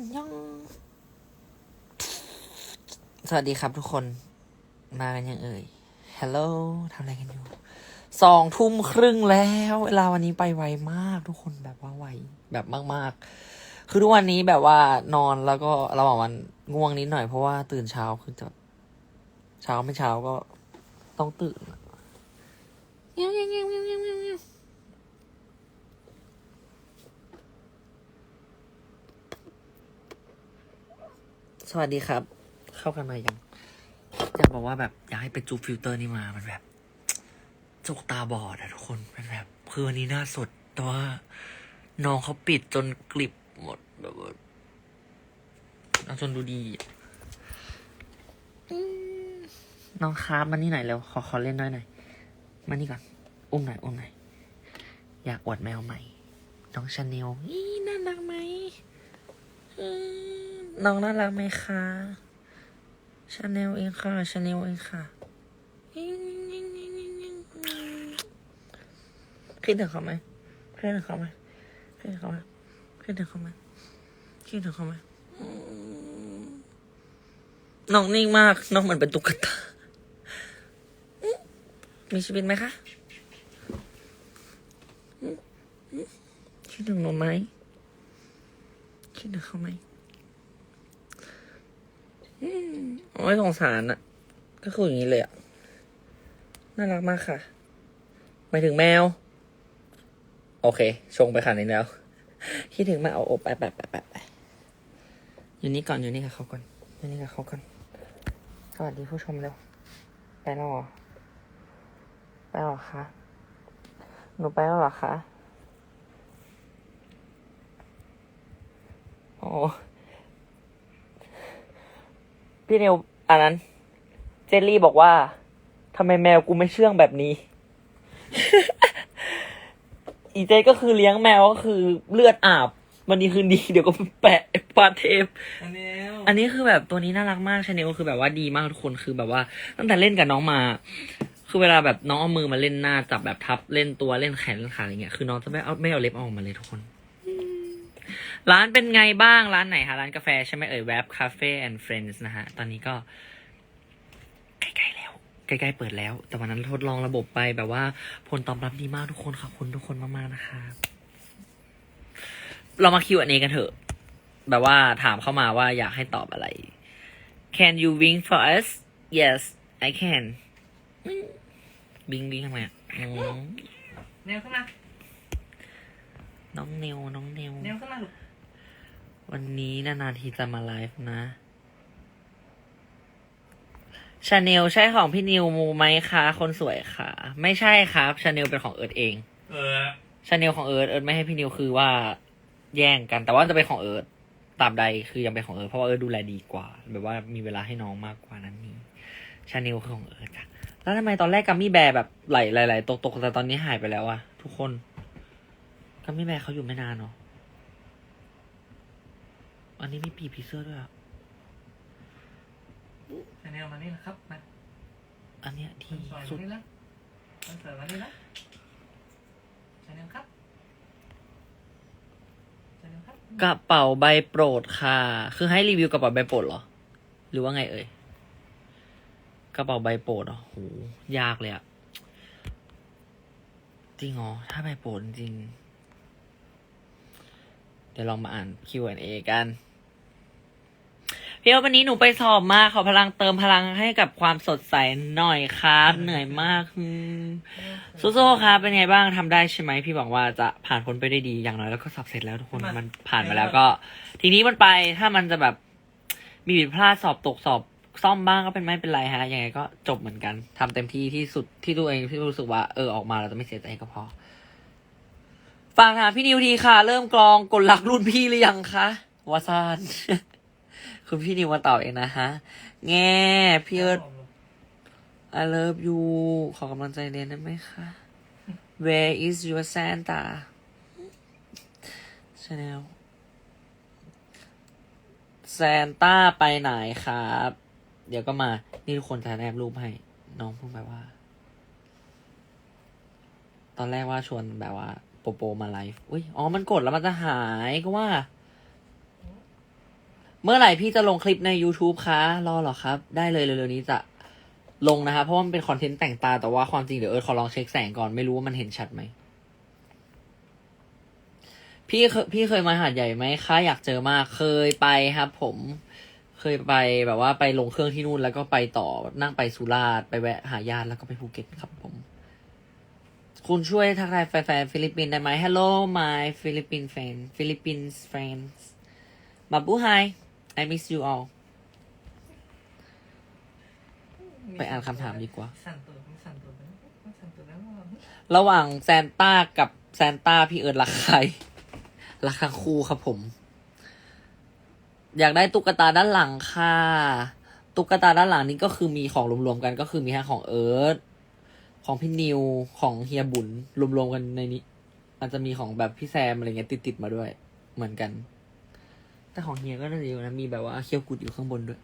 นยอง สวัสดีครับทุกคน มากันยังเอ่ย ฮัลโหลทำอะไรกันอยู่ สองทุ่มครึ่งแล้ว เวลาวันนี้ไปไวมากทุกคนแบบว่าไวแบบมาก ๆ คือทุกวันนี้แบบว่านอนแล้วก็ระหว่างวันง่วงนิดหน่อยเพราะว่าตื่นเช้าคือจะเช้าไม่เช้าก็ต้องตื่นเงี้ยเงี้ยเงี้ยเงี้ยเงี้ยวเงี้ยว สวัสดีครับ เข้ากันมายังอยากบอกว่าแบบอยากให้ไปจูฟิลเตอร์นี่มามันแบบจกตาบอดอะทุกคนเป็นแบบคือวันนี้หน้าสด แต่ว่าน้องเขาปิดจนกลิบหมดแบบว่าเอาจนดูดีน้องครับมานี่หน่อยเร็วขอขอเล่นด้วยหน่อยมานี่ก่อนอุ้มหน่อยอุ้มหน่อยอยากอวดแมวใหม่ น้องชาแนลอีน่ารักไหม น้องน่ารักไหมคะชาแนลเองค่ะชาแนลเองค่ะคิดถึงเขาไหมคิดถึงเขาไหมคิดถึงเขาไหมคิดถึงเขาไหมคิดถึงเขาไหมน้องนิ่งมาก น้องเหมือนเป็นตุ๊กตา มีชีวิตไหมคะคิดถึงหนูไหม คิดถึงเขาไหมอืมโอ้ยสงสารอะก็คืออย่างนี้เลยอะน่ารักมากค่ะหมายถึงแมว โอเค ชงไปขนาดนี้แล้ว คิดถึงมาเอาอบไปไปไปไปไปอยู่นี่ก่อนอยู่นี่กับเขาก่อนอยู่นี่กับเขาก่อนสวัสดีผู้ชมเร็วไปแล้วหรอไปหรอคะหนูไปแล้วหรอคะ โอ้พี่นิวอันนั้น เจลลี่บอกว่าทำไมแมวกูไม่เชื่องแบบนี้ อีเจก็คือเลี้ยงแมวก็คือเลือดอาบ วันนี้คืนดี เดี๋ยวก็แปะปาเทป อันนี้อันนี้คือแบบตัวนี้น่ารักมากชาแนลคือแบบว่าดีมากทุกคนคือแบบว่า ตั้งแต่เล่นกับน้องมา คือเวลาแบบน้องเอามือมาเล่นหน้าจับแบบทับเล่นตัวเล่นแขนเล่นขาอะไรเงี้ยคือน้องจะไม่เอาไม่เอาเล็บออกมาเลยทุกคน ร้านเป็นไงบ้างร้านไหนคะร้านกาแฟใช่ไหมเอ่ยแวบคาเฟ่แอนด์เฟรนด์นะฮะ ตอนนี้ก็ ใกล้ๆแล้ว ใกล้ๆเปิดแล้ว แต่วันนั้นทดลองระบบไปแบบว่าผลตอบรับดีมากทุกคนขอบคุณทุกคนมากๆนะคะ เรามาคิวอันนี้กันเถอะ แบบว่าถามเข้ามาว่าอยากให้ตอบอะไร Can you wink for us Yes I can บิงบิงทำไมอะอืมแนวขึ้นมา น้องเนวน้องเนวแนวขึ้นมาลูก วันนี้นานๆทีจะมาไลฟ์นะชาแนลใช่ของพี่นิวมูไหมคะคนสวยค่ะ ไม่ใช่ครับชาแนลเป็นของเอิร์ธเองเออชาแนลของเอิร์ธเอิร์ธไม่ให้พี่นิวคือว่าแย่งกัน แต่ว่าจะเป็นของเอิร์ธตามใดคือยังเป็นของเอิร์ธเพราะว่าเอิร์ธดูแลดีกว่า แบบว่ามีเวลาให้น้องมากกว่านั้นนี่ชาแนลคือของเอิร์ธอะแล้วทำไมตอนแรกกัมมี่แบร์แบบไหลไหลๆตกๆแต่ตอนนี้หายไปแล้วอะทุกคนกัมมี่แบร์เขาอยู่ไม่นานเนาะ อันนี้มีปีกผีเสื้อด้วยอะอันนี้มานี่นะครับมาอันเนี้ยคที่นสวยสุมาดนี่ละคนสวยมานี่ละอันนี้ครับอันนี้ครับกระเป๋าใบโปรดค่ะ คือให้รีวิวกระเป๋าใบโปรดเหรอ หรือว่าไงเอ่ย กระเป๋าใบโปรดเหรอโหยากเลยอะจริงเหรอถ้าใบโปรดจริงเดี๋ยวลองมาอ่าน Q&A กัน พี่โอวันนี้หนูไปสอบมาขอพลังเติมพลังให้กับความสดใสหน่อยครับ เหนื่อยมากอืมสู้ๆครับเป็นไงบ้างทำได้ใช่ไหมพี่หวังว่าจะผ่านพ้นไปได้ดีอย่างน้อยแล้วก็สอบเสร็จแล้วทุกคนมันผ่านมาแล้วก็ ทีนี้มันไปถ้ามันจะแบบมีผิดพลาดสอบตกสอบซ่อมบ้างก็เป็นไม่เป็นไรฮะยังไงก็จบเหมือนกันทำเต็มที่ที่สุดที่ตัวเองที่รู้สึกว่าเออออกมาเราจะไม่เสียใจก็พอฝากถามพี่นิวทีค่ะ เริ่มกรองกลหลักรุ่นพี่หรือยังคะวาซาน คุณพี่นิวมาตอบเองนะฮะ แง่พี่เอิร์ธ I love you ขอกำลังใจเรียนได้ไหมคะ Where is your Santa Chanel แซนต้าไปไหนครับ เดี๋ยวก็มา นี่ทุกคนจะแนบรูปให้ น้องเพิ่งแบบว่า ตอนแรกว่าชวนแบบว่า โปโปมาไลฟ์ อุ้ย อ๋อ มันกดแล้วมันจะหายก็ว่า เมื่อไหร่พี่จะลงคลิปใน YouTube คะ รอเหรอครับ ได้เลยเร็วๆนี้จะลงนะครับ เพราะว่ามันเป็นคอนเทนต์แต่งตาแต่ว่าความจริงเดี๋ยวเอิร์ธขอลองเช็คแสงก่อนไม่รู้ว่ามันเห็นชัดไหม พี่เคยพี่เคยมาหาดใหญ่ไหมคะอยากเจอมากเคยไปครับ ผมเคยไปแบบว่าไปลงเครื่องที่นู่นแล้วก็ไปต่อนั่งไปสุราษฎร์ไปแวะหาญาติแล้วก็ไปภูเก็ตครับผม คุณช่วยทักทายแฟนๆฟิลิปปินส์ได้ไหม Hello my Philippine fan Philippines friends มาบู hi I miss you all ไปอ่านคำถามดีกว่า สั่นตัวสั่นตัวไปสั่นตัวแล้วระหว่างแซนต้ากับแซนต้าพี่เอิร์ดรักใคร รักทั้งคู่ครับผม อยากได้ตุ๊กตาด้านหลังค่ะ ตุ๊กตาด้านหลังนี้ก็คือมีของรวมๆกันก็คือมีทั้งของเอิร์ธของพี่นิวของเฮียบุญรวมๆกันในนี้อาจจะมีของแบบพี่แซมอะไรเงี้ยติดๆมาด้วย เหมือนกัน แต่ของเฮียก็น่าจะเยอะนะ มีแบบว่าเคี้ยวกุดอยู่ข้างบนด้วย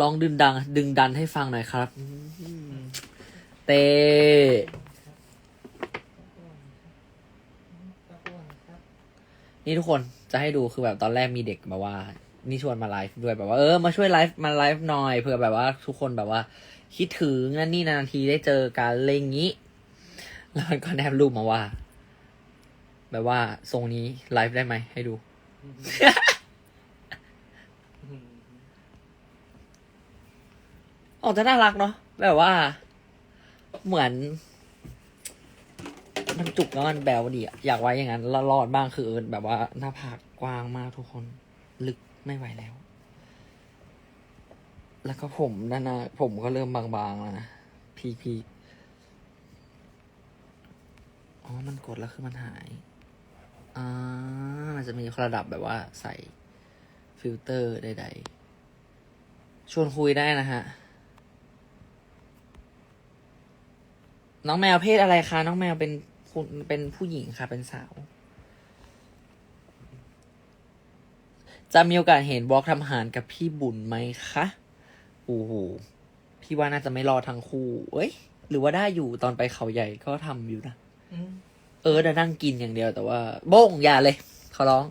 ลองดึงดัง ดึงดันให้ฟังหน่อยครับ เต้นี่ทุกคนจะให้ดูคือแบบตอนแรกมีเด็กแบบว่า นี่ชวนมาไลฟ์ด้วยแบบว่าเออมาช่วยไลฟ์มาไลฟ์หน่อยเผื่อแบบว่า ทุกคนแบบว่า คิดถึงนั่นนี่นานทีได้เจอกันอะไรอย่างนี้ แล้วมันก็แนบรูปมาว่า แบบว่าทรงนี้ไลฟ์ได้ไหมให้ดู ออกจะน่ารักเนาะแบบว่า เหมือน มันจุกแล้วมันแบวดีอะอยากไว้อย่างนั้นแล้วรอดบ้างคือเอิญแบบว่าหน้าผากกว้างมากทุกคน ลึกไม่ไหวแล้ว แล้วก็ผมนั่นนะผมก็เริ่มบางๆแล้วนะพีพีอ๋อ มันกดแล้วคือมันหาย อ่ามันจะมีระดับแบบว่าใส่ฟิลเตอร์ใดๆ ชวนคุยได้นะฮะ น้องแมวเพศอะไรคะ น้องแมวเป็นคุณเป็นผู้หญิงค่ะ เป็นสาว จะมีโอกาสเห็นบล็อกทำอาหารกับพี่บุญไหมคะโอ้โหพี่ว่าน่าจะไม่รอทั้งคู่ เอ้ย หรือว่าได้อยู่ตอนไปเขาใหญ่ก็ทำอยู่นะ เออจะนั่งกินอย่างเดียวแต่ว่า โบ้งอย่าเลยเขอร้อง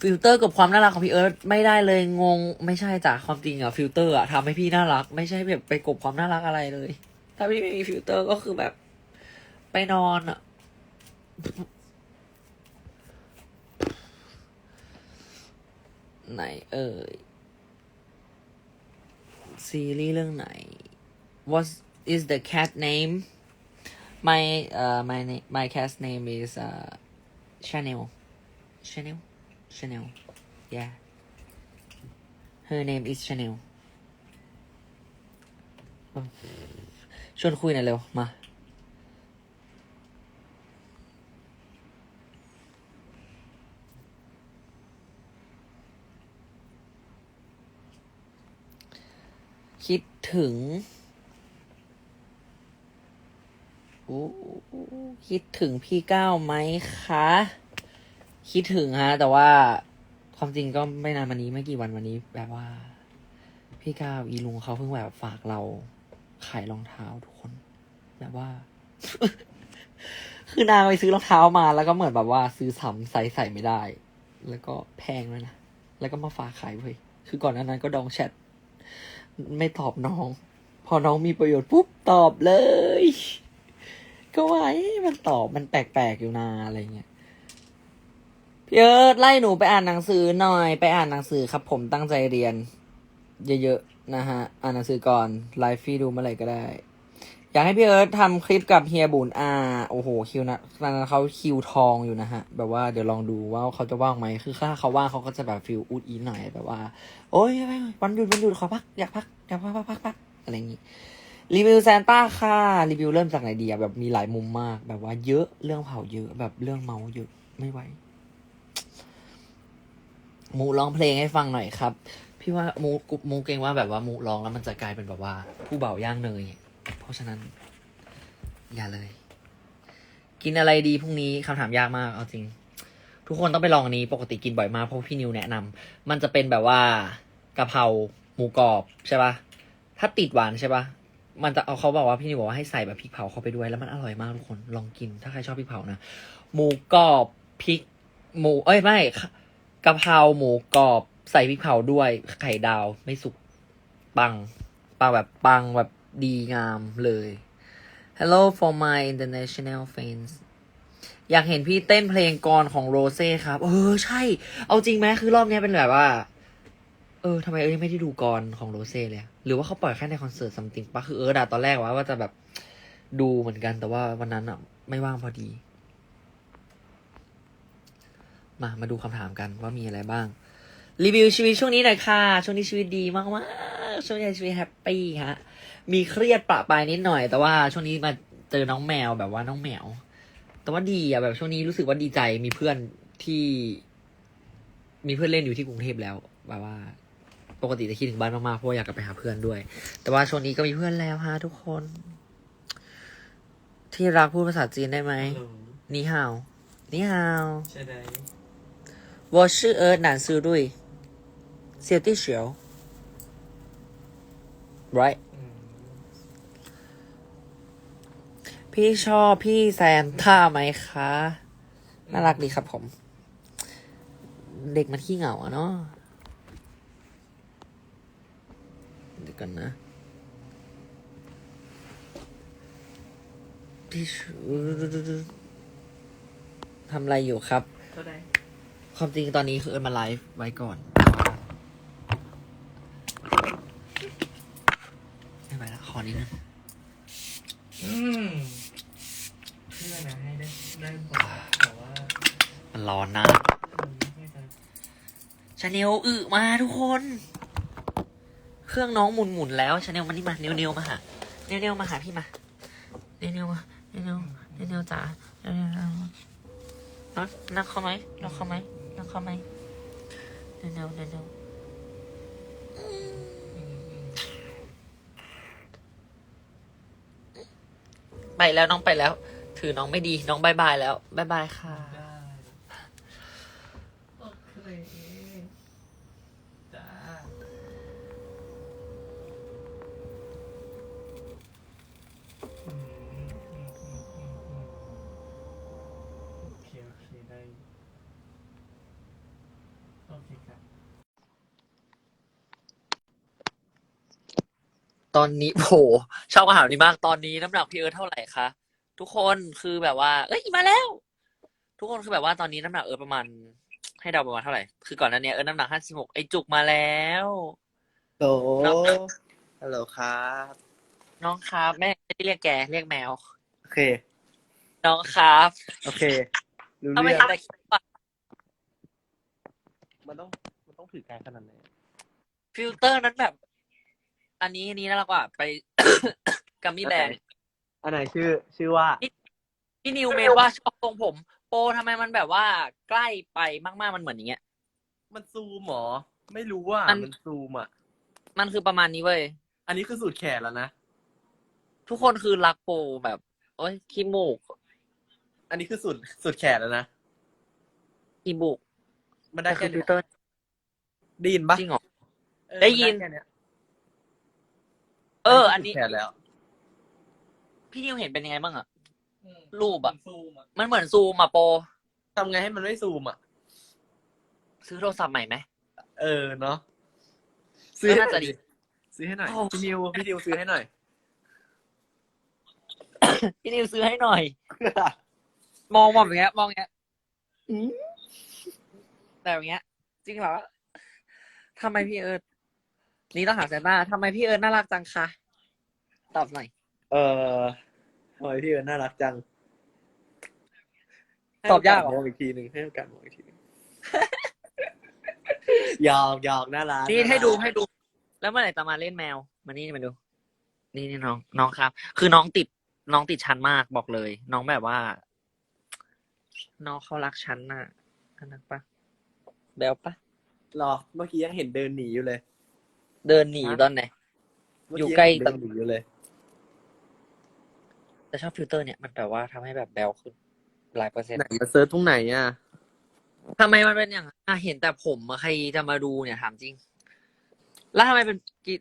ฟิลเตอร์กับความน่ารักของพี่เอิร์ธไม่ได้เลยงง ไม่ใช่จ้ะความจริงอะฟิลเตอร์อะทำให้พี่น่ารัก ไม่ใช่แบบไปกบความน่ารักอะไรเลย ถ้าพี่ไม่มีฟิลเตอร์ก็คือแบบ ไปนอนอะไหน เอ่ยซีรีส์เรื่องไหน What is the cat name My uh my name my cast name is uh Chanel. Chanel. Chanel. Yeah. Her name is Chanel. ชวนคุยหน่อยเร็ว มา คิดถึง โอ้ คิดถึงพี่ก้าวไหมคะ คิดถึงฮะ แต่ว่าความจริงก็ไม่นานมานี้ไม่กี่วันวันนี้ แบบว่า พี่ก้าวอีลุงเขาเพิ่งแบบฝากเราขายรองเท้าทุกคน แบบว่า คือนางไปซื้อรองเท้ามา แล้วก็เหมือนแบบว่า ซื้อซ้ำไซส์ใส่ไม่ได้ แล้วก็แพงด้วยนะแล้วก็มาฝากขายเว้ยคือก่อนหน้านั้นก็ดองแชทไม่ตอบน้อง พอน้องมีประโยชน์ปุ๊บตอบเลย ก็ว่ามันตอบมันแปลกๆอยู่นาอะไรเงี้ยพี่เอิร์ธไล่หนูไปอ่านหนังสือหน่อย ไปอ่านหนังสือครับ ผมตั้งใจเรียน เยอะๆนะฮะ อ่านหนังสือก่อนไลฟ์ฟีดูเมื่อไหร่ก็ได้ อยากให้พี่เอิร์ธทำคลิปกับเฮียบุญอาโอ้โหคิวนะตอนนั้นเขาคิวทองอยู่นะฮะ แบบว่าเดี๋ยวลองดูว่าเขาจะว่างไหมคือถ้าเขาว่างเขาก็จะแบบฟิลอูดอีหน่อยแบบว่า โอ้ยวันหยุดวันหยุดขอพักอยากพักอยากพักพักพักพักอะไรอย่างงี้ รีวิวแซนต้าค่ะ รีวิวเริ่มจากไหนดีอะแบบมีหลายมุมมาก แบบว่าเยอะเรื่องเผาเยอะ แบบเรื่องเมาเยอะไม่ไหวมูร้องเพลงให้ฟังหน่อยครับ พี่ว่ามูกมูเกรงว่าแบบว่ามูร้องแล้วมันจะกลายเป็นแบบว่า ผู้เบาย่างเนยเพราะฉะนั้น อย่าเลย กินอะไรดีพรุ่งนี้คำถามยากมากเอาจริง ทุกคนต้องไปลองอันนี้ ปกติกินบ่อยมากเพราะพี่นิวแนะนำมันจะเป็นแบบว่ากะเพราหมูกรอบใช่ปะถ้าติดหวานใช่ปะ มันจะเอาเขาบอกว่าพี่นิวบอกว่าให้ใส่แบบพริกเผาเข้าไปด้วยแล้วมันอร่อยมากทุกคนลองกิน ถ้าใครชอบพริกเผานะหมูกรอบพริก หมู เอ้ยไม่กะเพราหมูกรอบใส่พริกเผาด้วยไข่ดาวไม่สุกปังปังแบบปังแบบดีงามเลย Hello for my international fans อยากเห็นพี่เต้นเพลงกรของโรเซ่ครับ เออ ใช่ เอาจริงไหมคือรอบนี้เป็นแบบว่า ออทำไมเอ้ยไม่ได้ดูกรของโรเซ่เลยหรือว่าเขาปล่อยแค่ในคอนเสิร์ตซัมติงปะคือเออดาตอนแรกว่าว่าจะแบบดูเหมือนกัน แต่ว่าวันนั้นอะไม่ว่างพอดี มามาดูคำถามกันว่ามีอะไรบ้าง รีวิวชีวิตช่วงนี้หน่อยค่ะช่วงนี้ชีวิตดีมากมากช่วงนี้ชีวิตแฮปปี้ฮะมีเครียดปะปายนิดหน่อย แต่ว่าช่วงนี้มาเจอน้องแมวแบบว่าน้องแมว แต่ว่าดีอะแบบช่วงนี้รู้สึกว่าดีใจมีเพื่อนที่ มีเพื่อนเล่นอยู่ที่กรุงเทพแล้วแบบว่า ปกติจะคิดถึงบ้านมากๆเพราะว่าอยากกลับไปหาเพื่อนด้วย แต่ว่าช่วงนี้ก็มีเพื่อนแล้วฮะทุกคน ที่รักพูดภาษาจีนได้ไหม ฮัลโหล นี่ฮาวนี่ฮาว ใช่ไหม 我是儿男是对小弟小 right อืม พี่ชอบพี่แซนท่าไหมคะ น่ารักดีครับผม เด็กมันขี้เหงาอะเนาะ กันนะพี่ชูทำอะไรอยู่ครับเท่าไหร่ความจริงตอนนี้คือเอิญมาไลฟ์ไว้ก่อนไม่ไปละขอนิดนึงอืมเพื่อนนะให้ได้ได้บอกแต่ว่ามันร้อนนะอืมไม่จะชาแนลอึมาทุกคนเค รื่องน้องหมุนหมุนแล้วชาแนลมานี่มาเนวเนวมาหาเนวเนวมาหาพี่มาเนวเนวมาเนวเนวเนวเนวจ๋าเนวเนวนักนักเข้าไหมนักเข้าไหมนักเข้าไหมเนวเนวเนวเนวไปแล้วน้องไปแล้ว ถือน้องไม่ดีน้องบายบายแล้วบายบายค่ะ ได้โอเคจ้าอืมอืมอืมอืมอืมโอเคโอเคได้โอเคครับ ตอนนี้โหชอบอาหารนี้มากตอนนี้น้ำหนักพี่เอิร์ธเท่าไหร่คะทุกคนคือแบบว่า เอ้ยมาแล้ว ทุกคนคือแบบว่าตอนนี้น้ำหนักเอิร์ธประมาณ ให้เดาประมาณเท่าไหร่คือก่อนหนั้นเนี้ยเอิร์ธน้ำหนักห้าสิบหกไอจุกมาแล้วฮัลโหลน้องฮัลโหลครับ น้องครับแม่ไม่ได้เรียกแกเรียกแมว โอเค น้องครับโอเครู้ทำไมเรื่องแต่คิดว่ามันต้องมันต้องถือไกลขนาดไหนฟิลเตอร์นั้นแบบ อันนี้อันนี้น่ารักกว่าไป กัมมี่แบร์อันไหนชื่อชื่อว่า พี่นิวเมนว่าชอบทรงผม โปทำไมมันแบบว่าใกล้ไปมากๆมันเหมือนอย่างเงี้ย มันซูมเหรอ ไม่รู้ว่ามัน มันซูมอะ มันคือประมาณนี้เว้ย อันนี้คือสูตรแขนแล้วนะ ทุกคนคือรักโปแบบ โอ้ยขี้มูกอันนี้คือสูตรสูตรแขนแล้วนะ ขี้มูกมันได้แต่คืแค่อฟิเนี้ลยเตอร์ได้ยินปะจริงเหรอ เออได้ยิน มัแค่เนี้ย เออ อันนี้สูตรแขนแล้ว พี่นิวเห็นเป็นยังไงบ้างอะอืมรูปอะซูมอะมันเหมือนซูมอะโป ทำไงให้มันไม่ซูมอะ ซื้อโทรศัพท์ใหม่ไหม เออเนาะก็น่าจะดีซื้อให้หน่อยโอ้ พี่นิวพี่นิวซื้อให้หน่อย พี่นิวซื้อให้หน่อย มองมองอย่างเงี้ย มองอย่างเงี้ยอืมแต่อย่างเงี้ย จริงเหรอทำไมพี่เอิร์ธนี่ต้องหาแซนต้าทำไมพี่เอิร์ธน่ารักจังคะ ตอบหน่อย เออทำไมพี่เอิญน่ารักจังตอบยากเหรอ ให้โอกสมองอีกทีหนึ่งให้โอกาสมองอีกทีหนึ่งหยอกหยอกน่ารักนี่ให้ารักดูให้ดู แล้วเมื่อไหร่จะมาเล่นแมว มานี่มาดู นี่นี่น้องน้องครับ คือน้องติดน้องติดชั้นมากบอกเลย น้องแบบว่า น้องเขารักชั้นน่ะอันนั้นปะแบลปะหรอเมื่อกี้ยังเห็นเดินหนีอยู่เลยเดินหนีตอนไหน เมื่อยู่กี้ใกล้งเห็นเดินหนีอยู่เลยแต่ ชอบฟิลเตอร์เนี่ยมันแบบว่าทำให้แบบแบลขึ้นหลายเปอร์เซ็นต์ไหนมาเซิร์ชตรงไหนอะทำไมมันเป็นอย่างนั้นอะเห็นแต่ผมอะใครจะมาดูเนี่ยถามจริง แล้วทำไมเป็นกิ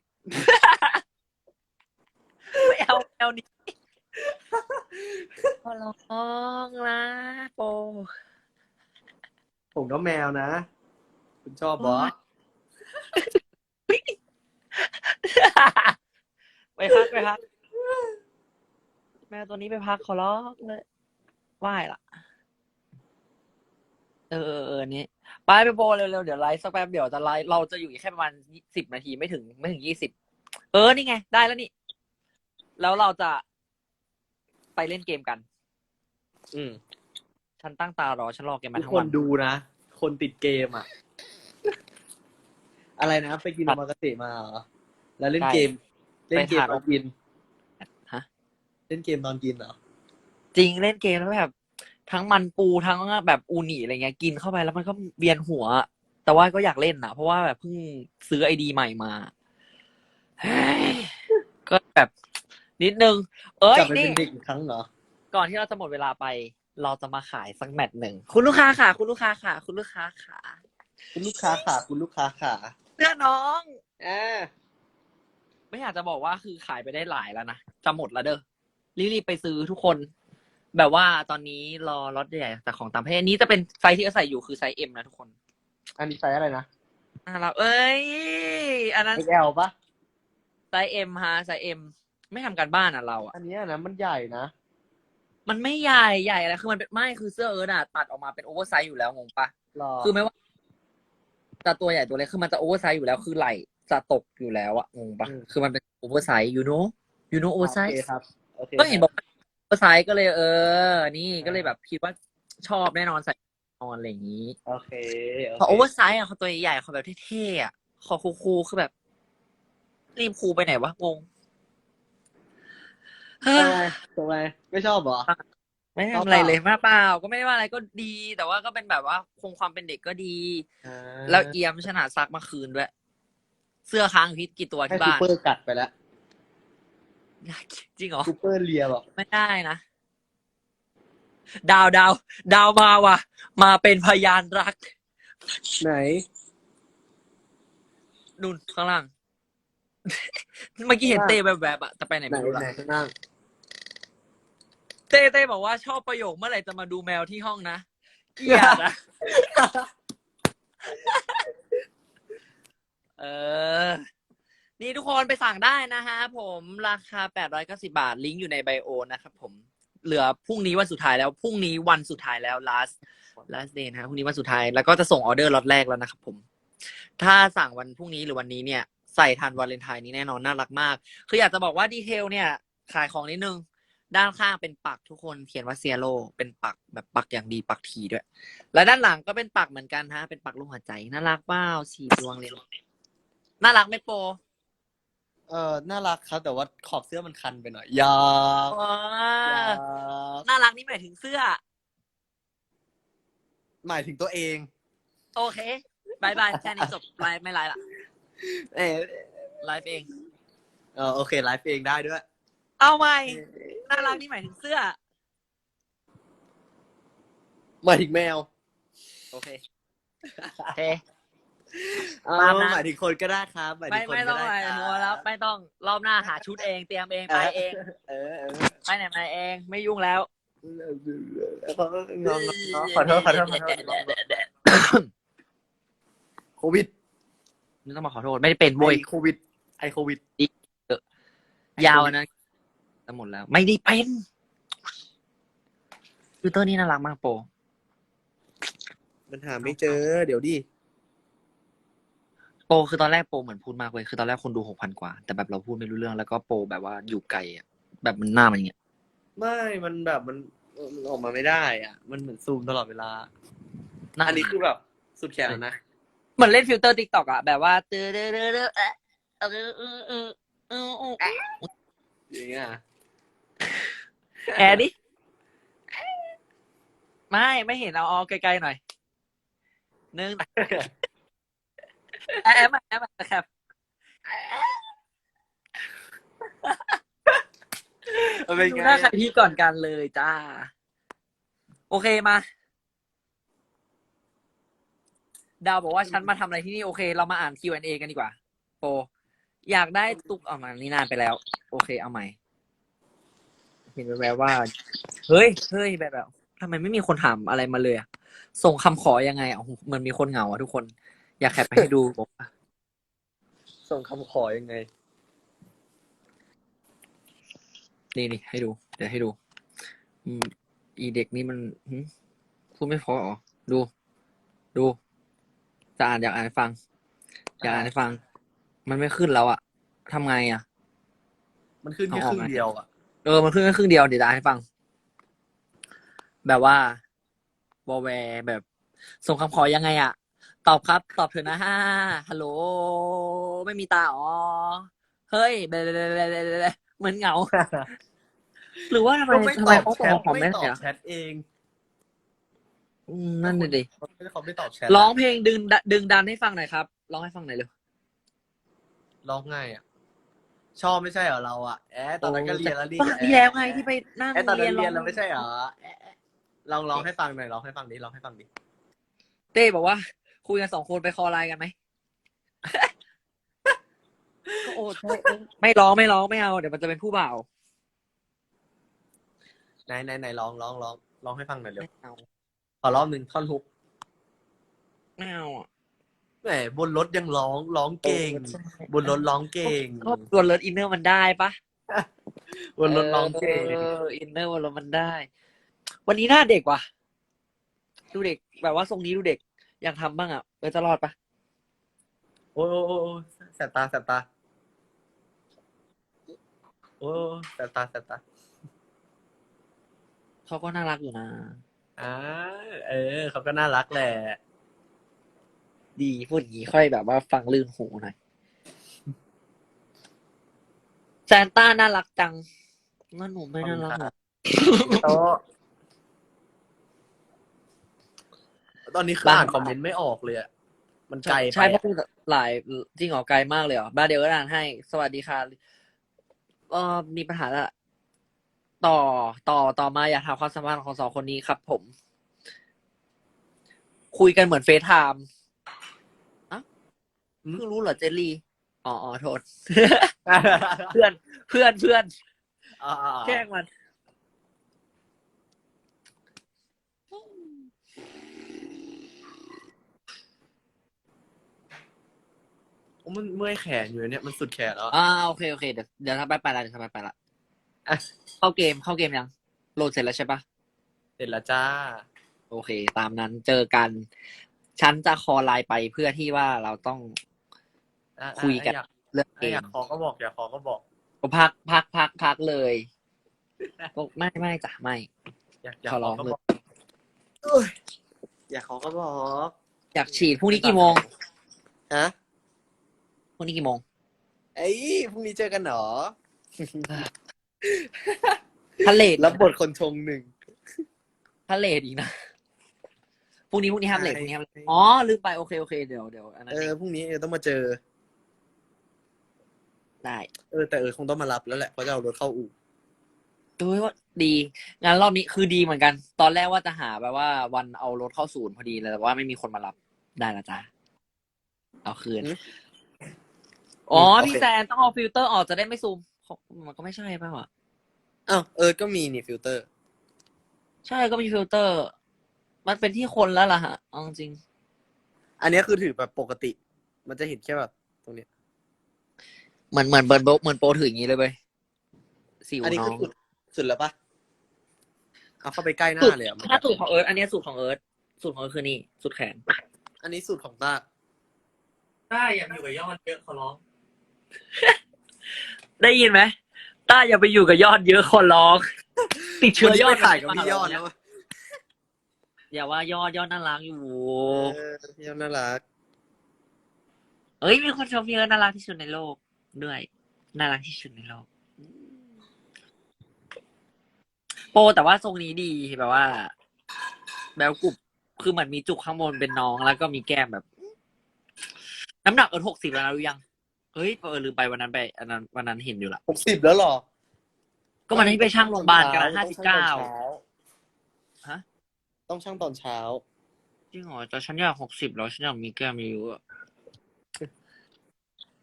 ไม่เอาแนวนี้ขอร้องนะโป ผมก็แมวนะ คุณชอบบอสไปพักไปพัก แมวตัวนี้ไปพักขอร้องเลยไหว้ละเออเออเออนี่ไปไปโบเร็วๆเดี๋ยวไลฟ์สักแป๊บเดี๋ยวจะไลฟ์เราจะอยู่แค่ประมาณสิบนาทีไม่ถึงไม่ถึงยี่สิบเออนี่ไง ได้แล้วนี่ แล้วเราจะไปเล่นเกมกัน อืม ฉันตั้งตารอฉันรอเกมมาทุกทั้งควันนดูนะ คนติดเกมอะ อะไรนะ ไปกินโอมากาเสะมาเหรอ แล้วเล่นเกม เล่นเกมตอนกิน เล่นเกมตอนกินเหรอ จริงเล่นเกมแล้วแบบ ทั้งมันปูทั้งแบบอูนิอะไรเงี้ยกินเข้าไปแล้วมันก็เวียนหัว แต่ว่าก็อยากเล่นนะเพราะว่าแบบเพิ่งซื้อไอดีใหม่มาเฮ้ยก็แบบนิดนึง เอ้ยกลับไปนี่ เป็นเด็กอีกครั้งเหรอ ก่อนที่เราจะหมดเวลาไป เราจะมาขายสักแมตช์หนึ่งคุณลูกค้าค่ะ คุณลูกค้าค่ะ คุณลูกค้าค่ะคุณลูกค้าขาคุณลูกค้าขาเพื่อนน้อง อ่าไม่อยากจะบอกว่าคือขายไปได้หลายแล้วนะจะหมดแล้วเด้อ รีบๆไปซื้อทุกคน แบบว่าตอนนี้รอรถใหญ่แต่ของต่างประเทศอันนี้จะเป็นไซส์ที่เขาใส่อยู่คือไซส์เอ็มนะทุกคนอันนี้ไซส์อะไรนะน่ารักเอ้ย อันนั้น XL ปะไซส์เอ็มฮะไซส์เอ็มไม่ทำการบ้านอะเราอะ อันเนี้ยนะมันใหญ่นะ มันไม่ใหญ่ใหญ่อะไรคือมันเป็นไม่คือเสื้อเอิร์ดอะตัดออกมาเป็นโอเวอร์ไซส์อยู่แล้วงงปะหรอคือไม่ว่าจะตัวใหญ่ตัวเล็กคือมันจะโอเวอร์ไซส์อยู่แล้วคือไหล่จะตกอยู่แล้วอะงงปะคือมันเป็นโอเวอร์ไซส์ยูโนยูโนโอเวอร์ไซโอเคส์ครับ โอเคก็เห็นบอกว่าโอเวอร์ไซส์ก็เลยเออ นี่ก็เลยแบบคิดว่าชอบแน่นอนใส่นอนอะไรอย่างนี้ โอเคโอพอเคโอเวอร์ไซส์อะเขาตัวใหญ่ๆเขาแบบเท่ๆอะขอคูลๆคือแบบ รีบคูลไปไหนวะงงเฮ้ทำไมยทำไมไม่ชอบเหรอ ไม่ทำอะไรเลยมาเปล่า ก็ไม่ได้ว่าอะไรก็ดี แต่ว่าก็เป็นแบบว่าคงความเป็นเด็กก็ดีอ่าแล้วเอียมชนะซักมาคืนด้วย เสื้อค้างอยู่ที่กี่ตัวให้ที่ซูบ้าน เปอร์กัดไปแล้ว จริงเหรอ ซูเปอร์เลียแบบไม่ได้นะ ดาวดาวดาวมาว่ะ มาเป็นพยานรัก ไหน นุ่นข้างล่าง เมื่อกี้เห็นเต้แบบแบบๆอะแต่ไปไหนไหนไม่รู้ละไหนข้างล่างเต้เต้บอกว่าชอบประโยคเมื่อไหร่จะมาดูแมวที่ห้องนะเกลียดนะเออ นี่ทุกคนไปสั่งได้นะฮะผมราคา 890 บาท ลิงก์อยู่ในไบโอนะครับผมเหลือพรุ่งนี้วันสุดท้ายแล้วพรุ่งนี้วันสุดท้ายแล้ว last last day นะฮะพรุ่งนี้วันสุดท้ายแล้วก็จะส่งออเดอร์ล็อตแรกแล้วนะครับผม ถ้าสั่งวันพรุ่งนี้หรือวันนี้เนี่ยใส่ทันวาเลนไทน์นี้แน่นอนน่ารักมาก คืออยากจะบอกว่าดีเทลเนี่ยขายของนิดนึง ด้านข้างเป็นปักทุกคนเขียนว่าเซียโ o เป็นปักแบบปักอย่างดีปักทีด้วย และด้านหลังก็เป็นปักเหมือนกันฮะเป็นปักลูกหัวใจน่ารักเปล่าสีดวงเลยน่ารักไหม่โป เออน่ารักครับ แต่ว่าขอบเสื้อมันคันไปหน่อยอยาว้าอยาน่ารักนี่หมายถึงเสื้อ หมายถึงตัวเอง โอเคบายบายแค่นี้จบไลฟ์ไม่ไลฟ์ละเออไลฟ์เอง เออโอเคไลฟ์เองได้ด้วย เอาใหม่น่ารักนี่หมายถึงเสื้อ หมายถึงแมว โอเคโอเค เอาตามนะหมายถึงคนก็ได้ครับหมายถึไม่งคนไม่ก็ต้องได้อะไรครับหัวแล้วไม่ต้องรอบหน้าหาชุดเองเตรียมเองไปเองเออเออไปไหนมาเองไม่ยุ่งแล้วขอโทษงองขอโทษขอโทษขอโทษโควิดไม่ต้องมาขอโทษไม่ได้เป็นโวยไอโควิด ไอโควิด ยาวอันนะจะหมดแล้ว ไม่ได้เป็นฟิลเตอร์นี่น่ารักมากโปรมันหาไม่เจอ เดี๋ยวดิ โปรคือตอนแรกโปรเหมือนพูดมากเลยคือตอนแรกคนดูหกพันกว่า แต่แบบเราพูดไม่รู้เรื่องแล้วก็โปรแบบว่าอยู่ไกลอะแบบมันหน้ามันอย่างเงี้ยไม่มันแบบมันมันออกมาไม่ได้ อะ มันเหมือนซูมตลอดเวลาหน้าอันนี้คือแบบสุดแขนแล้วนะเหมือนเล่นฟิลเตอร์ติ๊กต็อกอะแบบว่าเตอเดอเดอเดอเอะเออเออเออเออเออเอออย่างเงี้ยแอร์ดิไม่ไม่เห็นเอาเอาไกลๆหน่อยหนึ่ง แอร์แอร์มาแอร์มาครับมันเป็นดูไงหน้าใครพี่ก่อนกันเลยจ้า โอเคมา ดาวบอกว่าฉันมาทำอะไรที่นี่โอเค เรามาอ่าน Q&A กันดีกว่า โป อยากได้ตุ๊กเอามานี่นานไปแล้ว โอเค เอาใหม่ เห็นแววๆว่า เฮ้ยเฮ้ยแบบแบบทำไมไม่มีคนถามอะไรมาเลยอะส่งคำขอยังไงอะโอ้โหเหมันมีคนเหงาอะทุกคน อยากแคปไปให้ดูบอกว่าส่งคำขอยังไง นี่นี่ให้ดู เดี๋ยวให้ดูอืมอีเด็กนี่มันหึพูดไม่พอเหรอดู ดูจะอ่านอยากอ่านให้ฟัง อยากอ่านให้ฟัง มันไม่ขึ้นแล้วอะทำไงอะมันขึ้นแค่เอาอคอกรึ่งไหมเดียวอะเออมันขึ้นแค่ครึ่งเดียวเดี๋ยวจะอ่านให้ฟัง แบบว่าวอลแวร์แบบส่งคำขอยังไงอะ ตอบครับ ตอบเถอะนะฮ่าฮัลโหล ไม่มีตาอ๋อ เฮ้ยเบลเบลเบลเบลเบลเหมือนเหงา หรือว่าทำไมก็ไม่ทำตไมอบเขาแชส่งทของไม่ไม่ตอเสียบแชทเองอืมนั่นเลยดิเขาไม่เขาไม่ตอบแชทร้องเพลงดึงดดึงดันให้ฟังหน่อยครับ ร้องให้ฟังหน่อยเร็ว ร้องง่ายอะ ชอบไม่ใช่เหรอเราอะแอะตอนนั้นก็เรียนแล้วนี่ตอนที่แล้วไงที่ไปนั่งแอะตอนนั้นเรียนร้แล้องวไม่ใช่เหรอแอะแอะลองร้องให้ฟังหน่อยร้องให้ฟังดิร้องให้ฟังดิเต้บอกว่า คุยกันสองคนไปคอไลน์กันไหมก็โอ้ใช่เออไม่ร้องไม่ร้องไม่เอา เดี๋ยวมันจะเป็นผู้บ่าวไหนไหนไหนร้องร้องร้องร้องให้ฟังหน่อยเร็วไม่เอาขอรอบหนึ่งท่อนฮุกไม่เอาอะแหมบนรถยังร้องร้องเก่ง บนรถร้องเก่งก็ตัวเลิศอินเนอร์มันได้ปะบนรถร้องเก่งเอออินเนอร์บนรถมันได้ วันนี้หน้าเด็กว่ะ ดูเด็กแบบว่าทรงนี้ดูเด็ก อยากทำบ้างอะเออจะรอดปะโอ้ยโอ้ยโอ้ยโอ้ยแสบตาแสบตาโอ้ยแสบตาแสบตาเขาก็น่ารักอยู่นะ อ่าเออเขาก็น่ารักแหละ ดีพูดอย่างนี้ค่อยแบบว่าฟังลื่นหูหน่อยแซนต้าน่ารักจังงั้นหนูไม่น่ารักหรอ โตะ ตอนนี้คืออ่านคอมเมนต์ไม่ออกเลยอะมันไกลไปใช่เพอะราะหลายจริงเหรอไกลมากเลยเหรอบ้าเดี๋ยวก็อ่านให้ สวัสดีค่ะเออมีปัญหาละต่อต่อต่อมาอยากถามความสัมพันธ์ของสองคนนี้ครับ ผม คุยกันเหมือนเฟซไทม์อะเพิ่งรู้เหรอเจลลี่อ๋ออ๋อโทษ เพื่อนเพื่อนเพื่อนอ่าอ่าแกล้งมัน มันเมื่อยแขนอยู่เนี่ยมันสุดแขนแล้วอ่าโอเคโอเคเดี๋ยวเดี๋ยวทำไปไปละเดี๋ยวทำไปไปละอะเข้าเกมเข้าเกมยัง โหลดเสร็จแล้วใช่ปะเสร็จแล้วจ้า โอเค ตามนั้นเจอกัน ฉันจะคอไลน์ไปเพื่อที่ว่าเราต้องอะคุยกันอะเรื่องอะเกอยามกขอก็บอกอยากขอก็บอก ก็พักพักพักพักเลยก็ไม่ไม่จ้ะไม่ อยากอยากขอร้องก็เลย บอกเอ้ยอยากขอก็บอกอยากฉีดพรุ่งนี้กี่โมงฮะ พรุ่งนี้กี่โมงไอ้ยพรุ่งนี้เจอกันเหรอทะเลทรับบทคนชงหนึ่งทะเลทอีกนะพรุ่งนี้พรุ่งนี้ห้ามเลทพรุ่งนี้ห้ามเลทใช่อ๋อลืมไปโอเคโอเคเดี๋ยวเดี๋ยวอันนั้นเอเอองพรุ่งนี้เออต้องมาเจอ ได้เออแต่เออคงต้องมารับแล้วแหละเพราะจะเอารถเข้าอู่ดูว่าดีงานรอบนี้คือดีเหมือนกัน ตอนแรกว่าจะหาแบบว่า วันเอารถเข้าศูนย์พอดีเลยแต่ว่าไม่มีคนมารับได้ละจ้าเอาคืน อ๋อโอเค พี่แซนต้องเอาฟิลเตอร์ออกจะได้ไม่ซูมเขามันก็ไม่ใช่ป่ะวะอ้าวเออก็มีนี่ฟิลเตอร์ ใช่ก็มีฟิลเตอร์ มันเป็นที่คนแล้วล่ะฮะเอาจริง อันเนี้ยคือถือแบบปกติ มันจะเห็นแค่แบบตรงเนี้ยเหมือนเหมือนเบิร์นโบเหมือนโปรถืออย่างนี้เลยเว้ยสิวอันนี้น้คือองสุดสุดแล้วปะเอาเข้าไปใกล้หน้าสุดเลยอะมันถ้าสูตรของเอิร์ธอันเนี้ยสูตรของเอิร์ธสูตรของเอิร์ธคือนี่สุดแขนอันนี้สุดของต้าได้อยากอยู่กับยอดเยอะขอร้อง ได้ยินไหมต้าอย่าไปอยู่กับยอดเยอะคนร้อง ติดเชื้วันอนี้ยอไปดถ่ายกับพี่ยอดแล้วอย่าว่ายอดยอดน่ารักอยู่ เออพี่ยอดน่ารัก เอ้ยมีคนชมพี่เอิร์ธน่ารักที่สุดในโลกด้วยน่ารักที่สุดในโลก โปรแต่ว่าทรงนี้ดีแบบว่า แบลกรุบคือเหมือนมีจุกข้างบนเป็นน้องแล้วก็มีแก้มแบบ น้ำหนักเอิร์ธหกสิบแล้วนะรู้ยัง เฮ้ยเออลืมไปวันนั้นไปอันนั้นวันนั้นเห็นอยู่ละหกสิบแล้วเหรอ ก็มันที่ไปช่างโรงพยาบาลกันห้าสิบเก้าฮะ ต้องช่างตอนเช้าจริงเหรอแต่ฉันอยากหกสิบแล้วฉันอยากมีแก้มเยอะอะ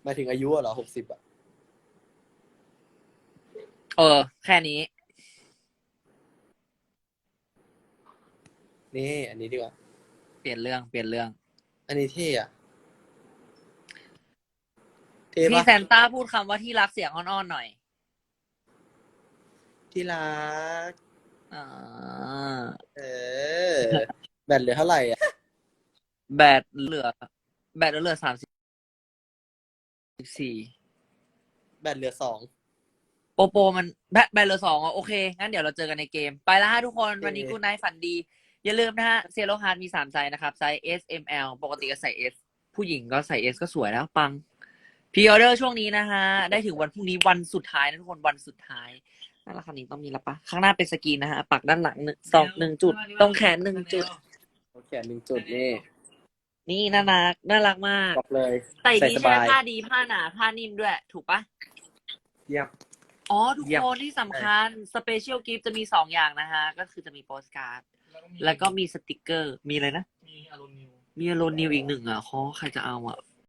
หมายถึงอายุอะเหรอหกสิบอะเออ แค่นี้ นี่ อันนี้ดีกว่า เปลี่ยนเรื่องเปลี่ยนเรื่อง อันนี้เท่อะ เท่พี่ปะแซนต้าพูดคำว่าที่รักเสียงอ่อนๆหน่อยที่รัก อ่าเออ แบตเหลือเท่าไหร่อะ แบตเหลือ แบตเหลือสามสิบสี่แบตเหลือสอง โปโปมันแบตแบตเหลือสองอะโอเค งั้นเดี๋ยวเราเจอกันในเกม ไปแล้วฮะทุกคน โอเค วันนี้กูนายฝันดี อย่าลืมนะฮะเซโ o ฮาร์ดมีสามไซส์นะครับ ไซส์ S M L ปกติก็ใส่ S ผู้หญิงก็ใส่ S ก็สวยแล้วปัง พ r ออเดอร์ช่วงนี้นะฮะ ได้ถึงวันพรุ่งนี้วันสุดท้ายนะทุกคนวันสุดท้ายนั่นแหละคันนี้ต้องมีแล้วปะข้างหน้าเป็นสกรีนนะฮะปักด้านหลังหนึ่งสองหนึ่งจุด ตรงแขนหนึ่งจุด โอเคหนึ่งจุดนี่นี่น่ารักน่ารักมากบอกเลยแต่อีกใส่นี้สใช้บายผ้าดีผ้าหนาผ้านิ่มด้วย ถูกปะเยี่ยม อ๋อ ทุกเยี่ยม คนที่สำคัญสเปเชียลกิฟต์จะมีสองอย่างนะฮะ ก็คือจะมีโปสการ์ด แล้วก็มีสติกเกอร์ มีอะไรนะ มีอารมณ์นิวมีโลนิวอีกหนึ่งอะขอใครจะเอาอะ